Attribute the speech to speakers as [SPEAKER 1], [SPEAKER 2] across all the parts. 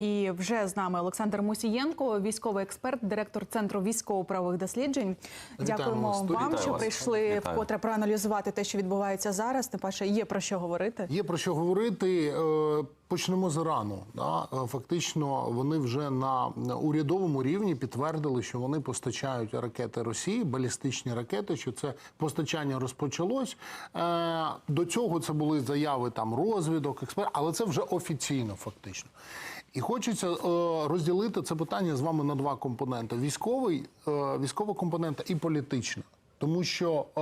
[SPEAKER 1] І вже з нами Олександр Мусієнко, військовий експерт, директор центру військово-правових досліджень.
[SPEAKER 2] Вітаємо
[SPEAKER 1] Дякуємо
[SPEAKER 2] вас студії.
[SPEAKER 1] вам,
[SPEAKER 2] Вітаю
[SPEAKER 1] що
[SPEAKER 2] вас.
[SPEAKER 1] прийшли
[SPEAKER 3] Вітаю.
[SPEAKER 1] вкотре проаналізувати те, що відбувається зараз. Тим паче є про що говорити.
[SPEAKER 2] Є про що говорити. Е, Почнемо з Ірану. Е, Фактично, вони вже на на урядовому рівні підтвердили, що вони постачають ракети Росії, балістичні ракети. Що це постачання розпочалось. Е, До цього це були заяви там розвідок, експерт, але це вже офіційно, фактично. І хочеться е, розділити це питання з вами на два компоненти: військовий, е, військова компонента і політична. Тому що е,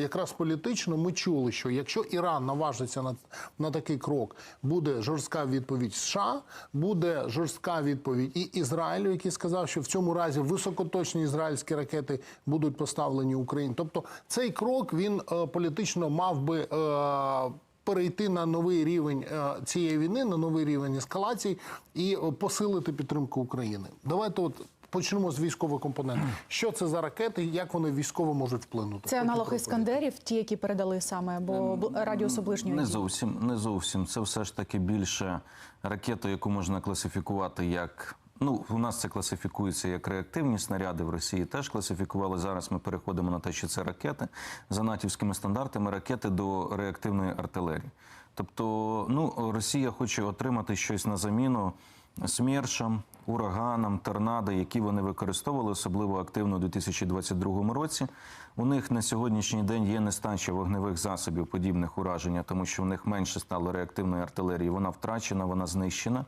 [SPEAKER 2] якраз політично ми чули, що якщо Іран наважиться на, на такий крок, буде жорстка відповідь США, буде жорстка відповідь і Ізраїлю, який сказав, що в цьому разі високоточні ізраїльські ракети будуть поставлені Україні. Тобто цей крок він е, політично мав би. Е, Перейти на новий рівень е, цієї війни, на новий рівень ескалації і е, посилити підтримку України. Давайте от почнемо з військового компоненту. Що це за ракети, як вони військово можуть вплинути?
[SPEAKER 1] Це аналог іскандерів, ті, які передали саме, бо бл- радіус ближньої
[SPEAKER 3] Не зовсім, не зовсім. Це все ж таки більше ракета, яку можна класифікувати як. Ну, у нас це класифікується як реактивні снаряди в Росії. Теж класифікували. Зараз ми переходимо на те, що це ракети за натівськими стандартами, ракети до реактивної артилерії. Тобто, ну, Росія хоче отримати щось на заміну смершам, ураганам, торнадо, які вони використовували особливо активно у 2022 році. У них на сьогоднішній день є нестача вогневих засобів подібних ураження, тому що в них менше стало реактивної артилерії. Вона втрачена, вона знищена.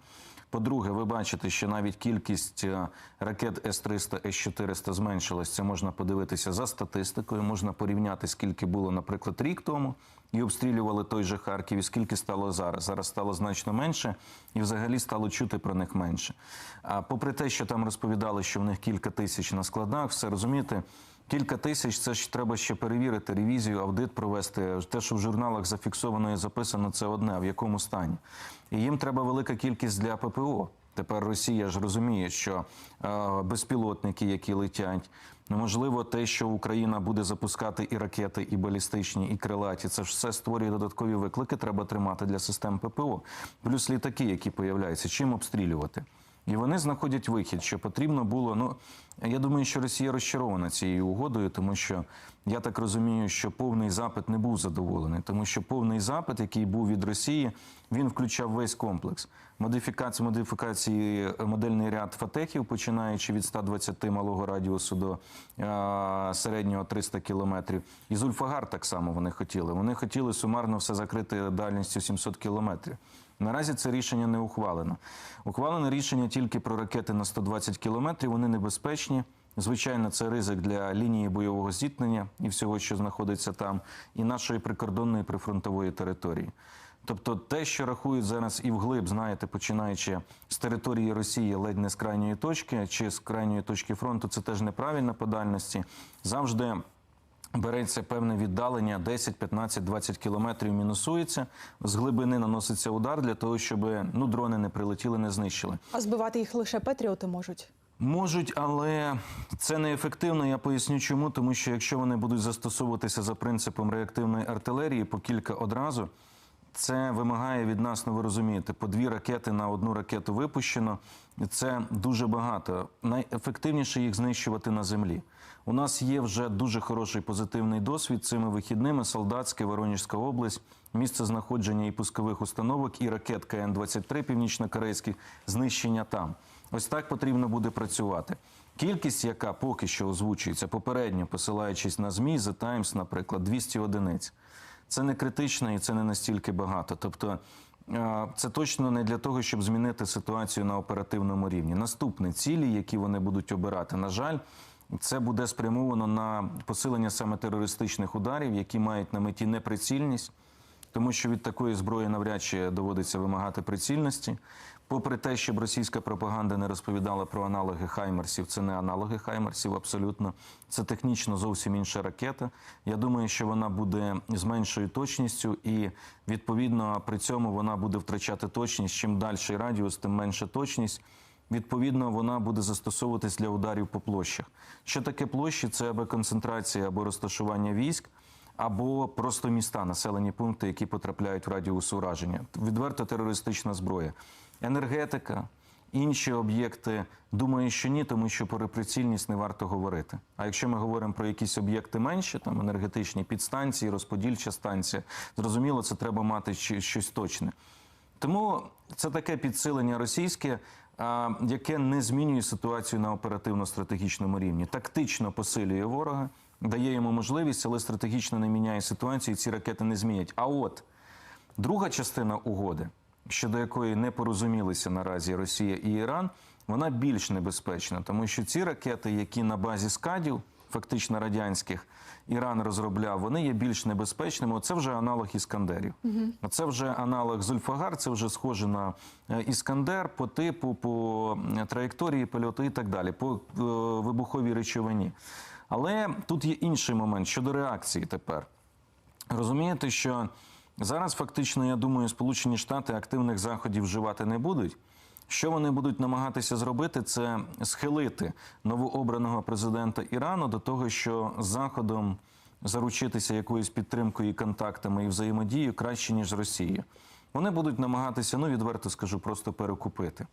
[SPEAKER 3] По-друге, ви бачите, що навіть кількість е, ракет С-300, С-400 зменшилась. Це можна подивитися за статистикою. Можна порівняти, скільки було, наприклад, рік тому, і обстрілювали той же Харків, і скільки стало зараз. Зараз стало значно менше, і взагалі стало чути про них менше. А попри те, що там розповідали, що в них кілька тисяч на складах, все розумієте. Кілька тисяч це ж треба ще перевірити, ревізію, аудит провести. Те, що в журналах зафіксовано і записано, це одне, в якому стані. І їм треба велика кількість для ППО. Тепер Росія ж розуміє, що е, безпілотники, які летять, ну, можливо, те, що Україна буде запускати і ракети, і балістичні, і крилаті, це ж все створює додаткові виклики. Треба тримати для систем ППО. Плюс літаки, які появляються, чим обстрілювати. І вони знаходять вихід, що потрібно було. Ну я думаю, що Росія розчарована цією угодою, тому що я так розумію, що повний запит не був задоволений, тому що повний запит, який був від Росії, він включав весь комплекс модифікації, модифікації е, модельний ряд фатехів, починаючи від 120 малого радіусу до е, середнього 300 кілометрів. І Зульфагар так само вони хотіли. Вони хотіли сумарно все закрити дальністю 700 кілометрів. Наразі це рішення не ухвалено. Ухвалене рішення тільки про ракети на 120 кілометрів. Вони небезпечні. Звичайно, це ризик для лінії бойового зіткнення і всього, що знаходиться там, і нашої прикордонної прифронтової території. Тобто, те, що рахують зараз і вглиб, знаєте, починаючи з території Росії, ледь не з крайньої точки чи з крайньої точки фронту, це теж неправильно по дальності. Завжди береться певне віддалення 10, 15, 20 кілометрів, мінусується, з глибини наноситься удар для того, щоб ну, дрони не прилетіли, не знищили.
[SPEAKER 1] А збивати їх лише патріоти можуть.
[SPEAKER 3] Можуть, але це неефективно. Я поясню, чому. Тому що якщо вони будуть застосовуватися за принципом реактивної артилерії по кілька одразу, це вимагає від нас, ну ви розумієте, по дві ракети на одну ракету випущено. Це дуже багато. Найефективніше їх знищувати на землі. У нас є вже дуже хороший позитивний досвід цими вихідними. Солдатське, Воронежська область, місце знаходження і пускових установок, і ракет КН-23 північно-корейських, знищення там. Ось так потрібно буде працювати. Кількість, яка поки що озвучується попередньо, посилаючись на ЗМІ, The Times, наприклад, 200 одиниць. Це не критично і це не настільки багато. Тобто е, це точно не для того, щоб змінити ситуацію на оперативному рівні. Наступні цілі, які вони будуть обирати, на жаль, це буде спрямовано на посилення саме терористичних ударів, які мають на меті неприцільність. Тому що від такої зброї навряд чи доводиться вимагати прицільності. Попри те, щоб російська пропаганда не розповідала про аналоги Хаймерсів, це не аналоги Хаймерсів, абсолютно. Це технічно зовсім інша ракета. Я думаю, що вона буде з меншою точністю, і відповідно при цьому вона буде втрачати точність. Чим далі радіус, тим менша точність. Відповідно, вона буде застосовуватись для ударів по площах. Що таке площі? Це або концентрація, або розташування військ або просто міста, населені пункти, які потрапляють в радіус ураження. Відверто терористична зброя, енергетика, Інші об'єкти думаю, що ні, тому що про прицільність не варто говорити. А якщо ми говоримо про якісь об'єкти менші, там енергетичні підстанції, розподільча станція, зрозуміло, це треба мати щось точне. Тому це таке підсилення російське, яке не змінює ситуацію на оперативно-стратегічному рівні. Тактично посилює ворога, дає йому можливість, але стратегічно не міняє ситуацію. і Ці ракети не змінять. А от друга частина угоди, щодо якої не порозумілися наразі Росія і Іран, вона більш небезпечна, тому що ці ракети, які на базі скадів, фактично радянських, Іран розробляв, вони є більш небезпечними. Оце вже аналог іскандерів. Це вже аналог Зульфагар, це вже схоже на е, іскандер по типу, по траєкторії польоту і так далі, по е, вибуховій речовині. Але тут є інший момент щодо реакції тепер. Розумієте, що зараз фактично, я думаю, Сполучені Штати активних заходів вживати не будуть. Що вони будуть намагатися зробити, це схилити новообраного президента Ірану до того, що Заходом заручитися якоюсь підтримкою і контактами і взаємодією краще ніж з Росією. Вони будуть намагатися, ну відверто скажу, просто перекупити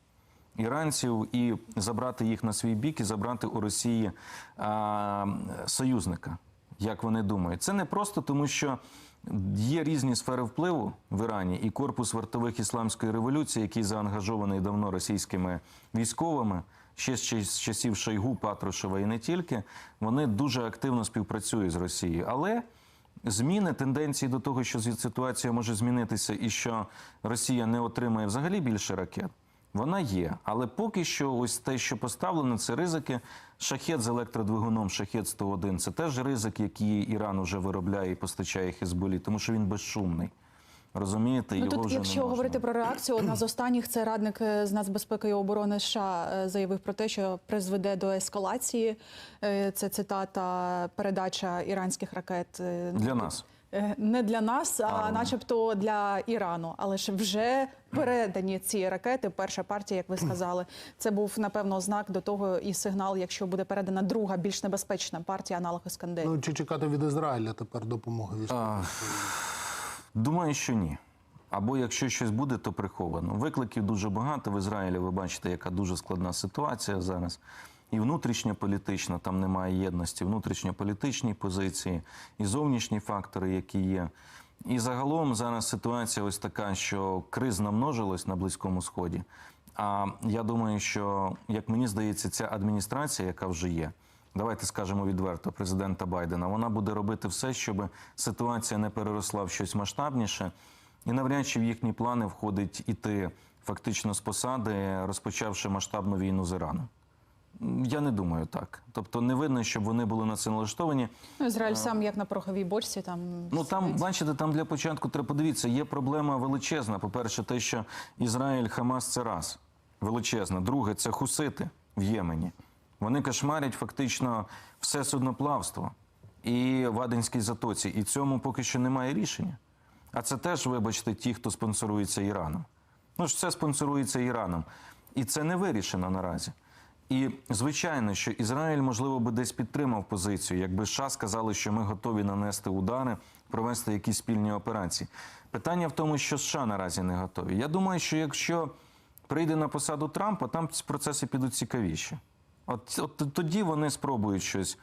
[SPEAKER 3] іранців і забрати їх на свій бік і забрати у Росії а, союзника, як вони думають. Це не просто тому, що є різні сфери впливу в Ірані, і корпус вартових ісламської революції, який заангажований давно російськими військовими. Ще з часів Шойгу, Патрушева і не тільки, вони дуже активно співпрацюють з Росією. Але зміни тенденції до того, що ситуація може змінитися, і що Росія не отримає взагалі більше ракет, вона є. Але поки що, ось те, що поставлено, це ризики. Шахет з електродвигуном, шахет 101 це теж ризик, який Іран вже виробляє і постачає Хезболі, тому що він безшумний. Розумієте,
[SPEAKER 1] Ну
[SPEAKER 3] його
[SPEAKER 1] тут,
[SPEAKER 3] вже
[SPEAKER 1] якщо
[SPEAKER 3] не можна.
[SPEAKER 1] говорити про реакцію, одна з останніх це радник е, з нацбезпеки і оборони США е, заявив про те, що призведе до ескалації. Е, Це цитата передача іранських ракет
[SPEAKER 3] для нас.
[SPEAKER 1] Е, Не для нас, а,
[SPEAKER 3] А,
[SPEAKER 1] начебто для Ірану. Але ж вже передані ці ракети. Перша партія, як ви сказали, це був напевно знак до того і сигнал, якщо буде передана друга, більш небезпечна партія, аналог Іскандерів.
[SPEAKER 2] Ну чи чекати від Ізраїля тепер допомоги військової?
[SPEAKER 3] А, Думаю, що ні. Або якщо щось буде, то приховано. Викликів дуже багато. В Ізраїлі ви бачите, яка дуже складна ситуація зараз. І внутрішньополітична, там немає єдності, внутрішньополітичні позиції, і зовнішні фактори, які є. І загалом зараз ситуація ось така, що криз намножилась на Близькому Сході. А я думаю, що, як мені здається, ця адміністрація, яка вже є, давайте скажемо відверто, президента Байдена, вона буде робити все, щоб ситуація не переросла в щось масштабніше, і навряд чи в їхні плани входить іти фактично з посади, розпочавши масштабну війну з Іраном. Я не думаю так. Тобто не видно, щоб вони були на це налаштовані.
[SPEAKER 1] Ну, Ізраїль сам як на пороховій бочці там
[SPEAKER 3] Ну там
[SPEAKER 1] сидить.
[SPEAKER 3] бачите, там для початку треба подивитися. Є проблема величезна. По-перше, те, що Ізраїль, Хамас це раз величезна. Друге, це хусити в Ємені. Вони кошмарять фактично все судноплавство і в Аденській затоці. І цьому поки що немає рішення. А це теж, вибачте, ті, хто спонсорується Іраном. Ну ж це спонсорується Іраном. І це не вирішено наразі. І звичайно, що Ізраїль, можливо, би десь підтримав позицію, якби США сказали, що ми готові нанести удари, провести якісь спільні операції. Питання в тому, що США наразі не готові. Я думаю, що якщо прийде на посаду Трампа, там ці процеси підуть цікавіші. От, от тоді вони спробують щось.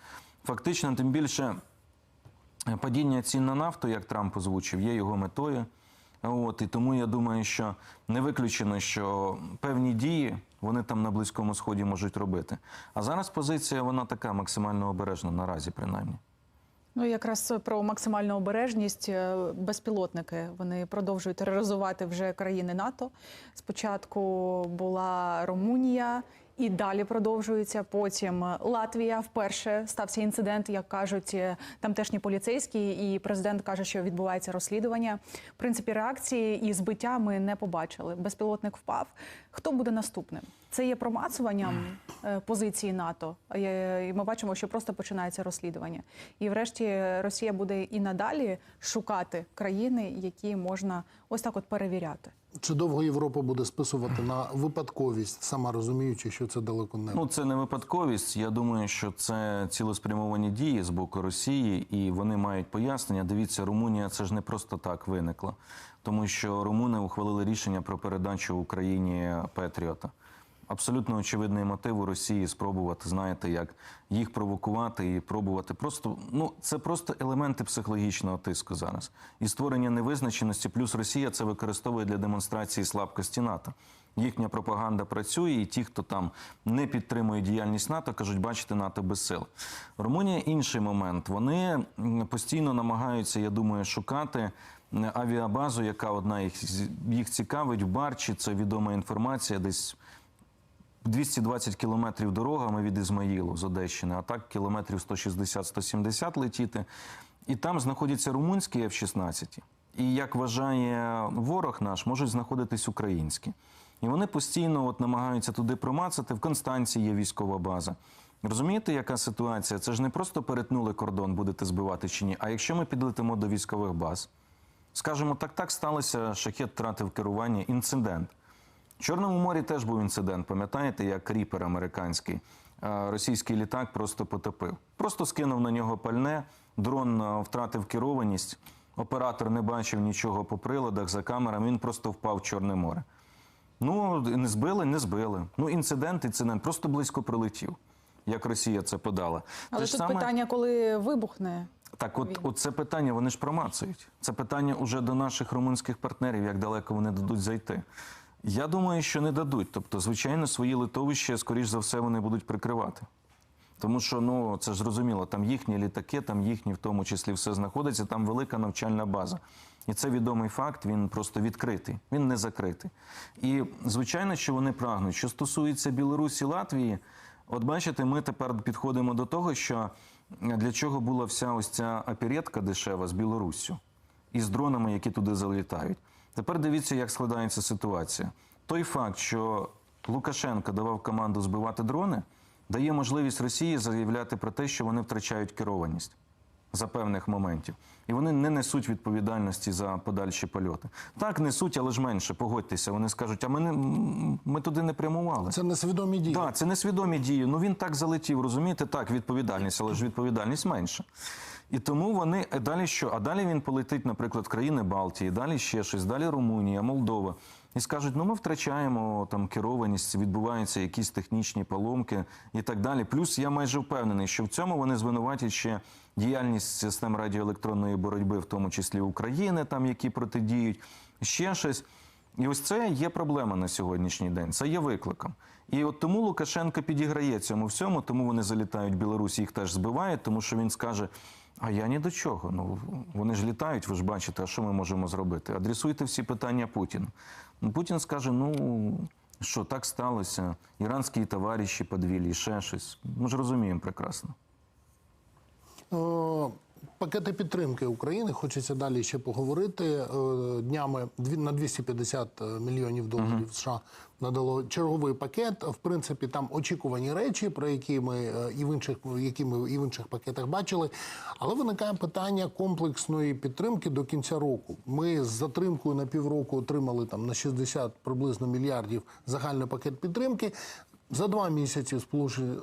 [SPEAKER 3] Фактично, тим більше падіння цін на нафту, як Трамп озвучив, є його метою. От, і тому я думаю, що не виключено, що певні дії вони там на Близькому Сході можуть робити. А зараз позиція вона така максимально обережна наразі, принаймні.
[SPEAKER 1] Ну, якраз про максимальну обережність е, безпілотники вони продовжують тероризувати вже країни НАТО. Спочатку була Румунія. І далі продовжується. Потім Латвія вперше стався інцидент, як кажуть е, тамтешні поліцейські, і президент каже, що відбувається розслідування. В принципі, реакції і збиття ми не побачили. Безпілотник впав. Хто буде наступним? Це є промацуванням е, позиції НАТО. Е, І ми бачимо, що просто починається розслідування. І врешті Росія буде і надалі шукати країни, які можна ось так от перевіряти.
[SPEAKER 2] Чи довго Європа буде списувати на випадковість, сама розуміючи, що це далеко не
[SPEAKER 3] Ну це не випадковість. Я думаю, що це цілеспрямовані дії з боку Росії, і вони мають пояснення. Дивіться, Румунія це ж не просто так виникла, тому що румуни ухвалили рішення про передачу Україні Петріота. Абсолютно очевидний мотив у Росії спробувати, знаєте, як їх провокувати і пробувати. Просто ну це просто елементи психологічного тиску зараз і створення невизначеності. Плюс Росія це використовує для демонстрації слабкості НАТО. Їхня пропаганда працює, і ті, хто там не підтримує діяльність НАТО, кажуть, бачите, НАТО без сил. Румунія інший момент. Вони постійно намагаються, я думаю, шукати авіабазу, яка одна їх, їх цікавить в Барчі. Це відома інформація, десь 220 кілометрів дорогами від Ізмаїлу з Одещини, а так кілометрів 160-170 летіти. І там знаходяться румунські F-16. І як вважає ворог наш, можуть знаходитись українські. І вони постійно от намагаються туди промацати. В Констанції є військова база. Розумієте, яка ситуація? Це ж не просто перетнули кордон, будете збивати чи ні. А якщо ми підлетимо до військових баз, скажемо, так так сталося, шахет втратив керування, інцидент. В Чорному морі теж був інцидент. Пам'ятаєте, як ріпер американський е, російський літак просто потопив. Просто скинув на нього пальне, дрон е, втратив керованість, оператор не бачив нічого по приладах за камерами, він просто впав в Чорне море. Ну, не збили, не збили. Ну, інцидент, інцидент, просто близько прилетів, як Росія це подала.
[SPEAKER 1] Але
[SPEAKER 3] Те
[SPEAKER 1] тут
[SPEAKER 3] саме-
[SPEAKER 1] питання, коли вибухне.
[SPEAKER 3] так, от, от це питання вони ж промацують. Це питання уже до наших румунських партнерів, як далеко вони дадуть зайти. Я думаю, що не дадуть. Тобто, звичайно, свої литовища, скоріш за все, вони будуть прикривати. Тому що ну це ж зрозуміло, там їхні літаки, там їхні, в тому числі, все знаходиться, там велика навчальна база. І це відомий факт, він просто відкритий, він не закритий. І звичайно, що вони прагнуть. Що стосується Білорусі, Латвії, от бачите, ми тепер підходимо до того, що для чого була вся ось ця оперетка дешева з Білоруссю і з дронами, які туди залітають. Тепер дивіться, як складається ситуація. Той факт, що Лукашенко давав команду збивати дрони, дає можливість Росії заявляти про те, що вони втрачають керованість за певних моментів. І вони не несуть відповідальності за подальші польоти. Так, несуть, але ж менше, погодьтеся. Вони скажуть, а ми, не, ми туди не прямували.
[SPEAKER 2] Це несвідомі дії.
[SPEAKER 3] Так, це несвідомі дії. Ну він так залетів, розумієте? Так, відповідальність, але ж відповідальність менша. І тому вони а далі що? А далі він полетить, наприклад, в країни Балтії, далі ще щось, далі Румунія, Молдова. І скажуть, ну ми втрачаємо там керованість, відбуваються якісь технічні поломки і так далі. Плюс я майже впевнений, що в цьому вони звинуватять ще діяльність систем радіоелектронної боротьби, в тому числі України, там які протидіють, ще щось. І ось це є проблема на сьогоднішній день. Це є викликом. І от тому Лукашенко підіграє цьому всьому, тому вони залітають в Білорусь, їх теж збивають, тому що він скаже: а я ні до чого. Ну вони ж літають, ви ж бачите, а що ми можемо зробити? Адресуйте всі питання Путіну. Ну, Путін скаже: ну що так сталося? Іранські товариші подвілі, ще щось. Ми ж розуміємо прекрасно.
[SPEAKER 2] Е, Пакети підтримки України хочеться далі ще поговорити. Е, Днями на 250 мільйонів доларів США надало черговий пакет. В принципі, там очікувані речі, про які ми е, і в інших які ми і в інших пакетах бачили. Але виникає питання комплексної підтримки до кінця року. Ми з затримкою на півроку отримали там на 60 приблизно мільярдів загальний пакет підтримки. За два місяці в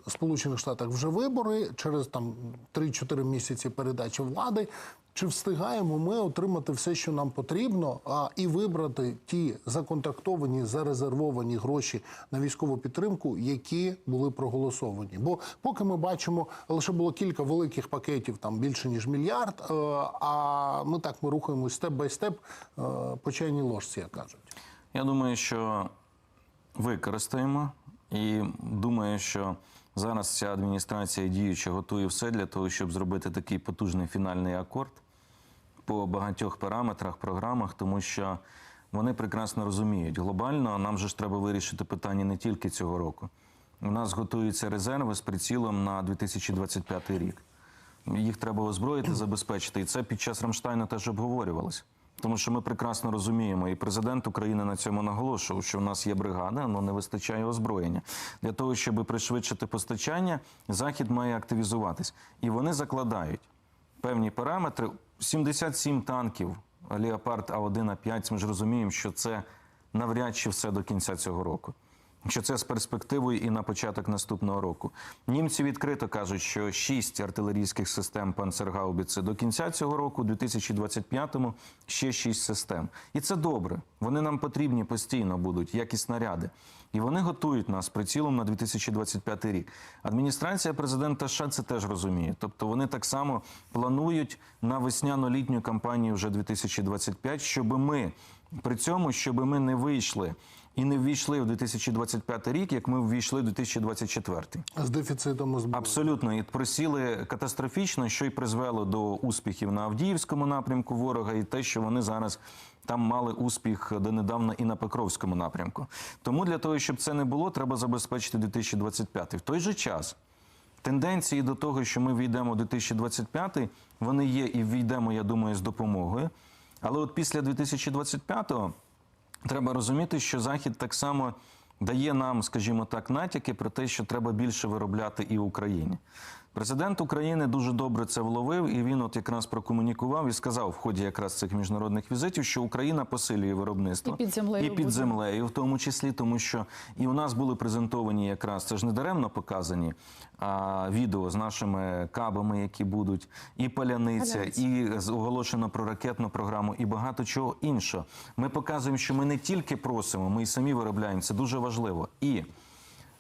[SPEAKER 2] Сполучених Штатах вже вибори, через там 3-4 місяці передачі влади. Чи встигаємо ми отримати все, що нам потрібно, а і вибрати ті законтрактовані, зарезервовані гроші на військову підтримку, які були проголосовані? Бо поки ми бачимо, лише було кілька великих пакетів, там більше ніж мільярд. е, А ми так ми рухаємось степ бай степ е, по чайній ложці, як кажуть.
[SPEAKER 3] Я думаю, що використаємо. І думаю, що зараз ця адміністрація діюча готує все для того, щоб зробити такий потужний фінальний акорд по багатьох параметрах, програмах, тому що вони прекрасно розуміють. Глобально нам же ж треба вирішити питання не тільки цього року. У нас готуються резерви з прицілом на 2025 рік. Їх треба озброїти, забезпечити. І це під час Рамштайну теж обговорювалося. Тому що ми прекрасно розуміємо, і президент України на цьому наголошував, що в нас є бригада, але не вистачає озброєння. Для того, щоб пришвидшити постачання, захід має активізуватись. І вони закладають певні параметри. 77 танків Леопард А1 А5, Ми ж розуміємо, що це навряд чи все до кінця цього року. Що це з перспективою і на початок наступного року. Німці відкрито кажуть, що шість артилерійських систем «Панцергаубіци» до кінця цього року, у 2025-му, ще шість систем. І це добре. Вони нам потрібні постійно будуть, як і снаряди. І вони готують нас прицілом на 2025 рік. Адміністрація президента США це теж розуміє. Тобто вони так само планують на весняно-літню кампанію вже 2025, щоб ми при цьому, щоб ми не вийшли і не ввійшли в 2025 рік, як ми ввійшли в 2024.
[SPEAKER 2] З дефіцитом зброї.
[SPEAKER 3] Абсолютно, і просіли катастрофічно, що й призвело до успіхів на Авдіївському напрямку ворога, і те, що вони зараз там мали успіх донедавна і на Покровському напрямку. Тому для того, щоб це не було, треба забезпечити 2025. В той же час тенденції до того, що ми війдемо в 2025, вони є і війдемо, я думаю, з допомогою. Але от після 2025-го треба розуміти, що Захід так само дає нам, скажімо так, натяки про те, що треба більше виробляти і в Україні. Президент України дуже добре це вловив, і він от якраз прокомунікував і сказав в ході якраз цих міжнародних візитів, що Україна посилює виробництво
[SPEAKER 1] І під землею
[SPEAKER 3] і під землею, в тому числі, тому що і у нас були презентовані якраз це ж не даремно показані а, відео з нашими кабами, які будуть, і паляниця,
[SPEAKER 1] Паляниця.
[SPEAKER 3] і оголошено про ракетну програму, і багато чого іншого. Ми показуємо, що ми не тільки просимо, ми і самі виробляємо. Це дуже важливо. І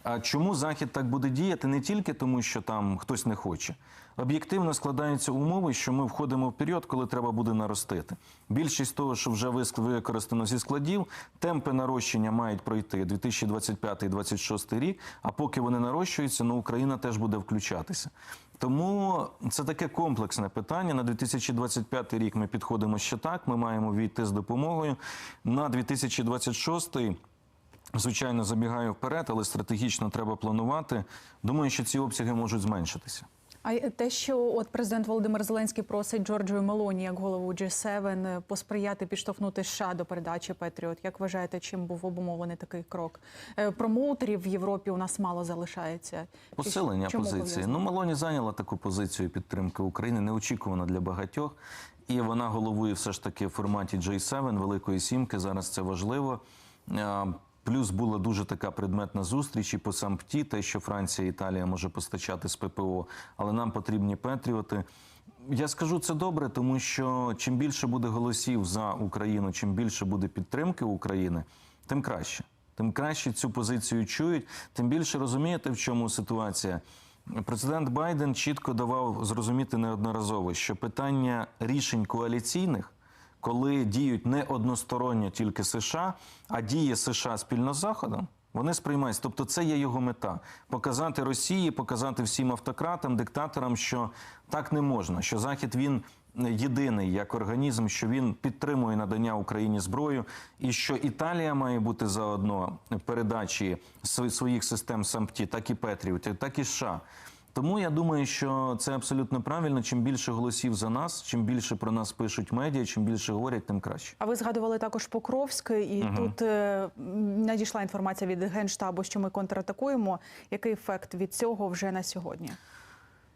[SPEAKER 3] а чому Захід так буде діяти? Не тільки тому, що там хтось не хоче. Об'єктивно складаються умови, що ми входимо в період, коли треба буде наростити. Більшість того, що вже використано зі складів, темпи нарощення мають пройти 2025-2026 рік. А поки вони нарощуються, ну Україна теж буде включатися. Тому це таке комплексне питання. На 2025 рік ми підходимо ще так. Ми маємо війти з допомогою. На 2026 Звичайно, забігаю вперед, але стратегічно треба планувати. Думаю, що ці обсяги можуть зменшитися.
[SPEAKER 1] А те, що от президент Володимир Зеленський просить Джорджію Мелоні як голову G7 посприяти підштовхнути США до передачі Петріот. Як вважаєте, чим був обумовлений такий крок? Е, Промоутерів в Європі у нас мало залишається.
[SPEAKER 3] Посилення
[SPEAKER 1] чому
[SPEAKER 3] позиції. Ну, Мелоні зайняла таку позицію підтримки України, неочікувано для багатьох. І вона головує все ж таки в форматі J7, Великої Сімки. Зараз це важливо. Плюс була дуже така предметна зустріч і по сампті, те, що Франція і Італія може постачати з ППО, але нам потрібні Петріоти. Я скажу це добре, тому що чим більше буде голосів за Україну, чим більше буде підтримки України, тим краще. Тим краще цю позицію чують, тим більше розумієте, в чому ситуація. Президент Байден чітко давав зрозуміти неодноразово, що питання рішень коаліційних, коли діють не односторонньо тільки США, а діє США спільно з Заходом, вони сприймаються. Тобто, це є його мета показати Росії, показати всім автократам, диктаторам, що так не можна, що Захід він єдиний як організм, що він підтримує надання Україні зброю, і що Італія має бути заодно передачі своїх систем САМПТІ, так і Петріотів, так і США. Тому я думаю, що це абсолютно правильно. Чим більше голосів за нас, чим більше про нас пишуть медіа, чим більше говорять, тим краще.
[SPEAKER 1] А ви згадували також Покровськ, і тут е, надійшла інформація від генштабу, що ми контратакуємо. Який ефект від цього вже на сьогодні?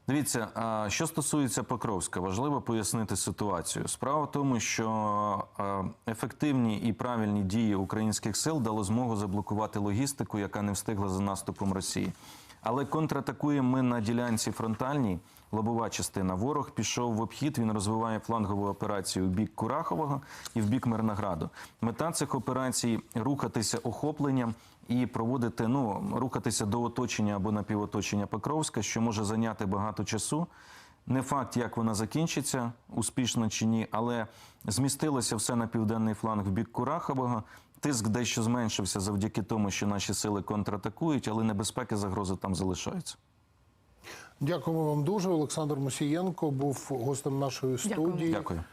[SPEAKER 3] Дивіться, а, що стосується Покровська, важливо пояснити ситуацію. Справа в тому, що ефективні і правильні дії українських сил дало змогу заблокувати логістику, яка не встигла за наступом Росії. Але контратакуємо ми на ділянці фронтальній, лобова частина. Ворог пішов в обхід. Він розвиває флангову операцію в бік Курахового і в бік Мирнограду. Мета цих операцій рухатися охопленням і проводити, ну рухатися до оточення або напівоточення Покровська, що може зайняти багато часу. Не факт, як вона закінчиться, успішно чи ні, але змістилося все на південний фланг в бік Курахового. Тиск дещо зменшився завдяки тому, що наші сили контратакують, але небезпеки загрози там залишаються.
[SPEAKER 2] Дякуємо вам дуже. Олександр Мусієнко був гостем нашої студії.
[SPEAKER 3] Дякую.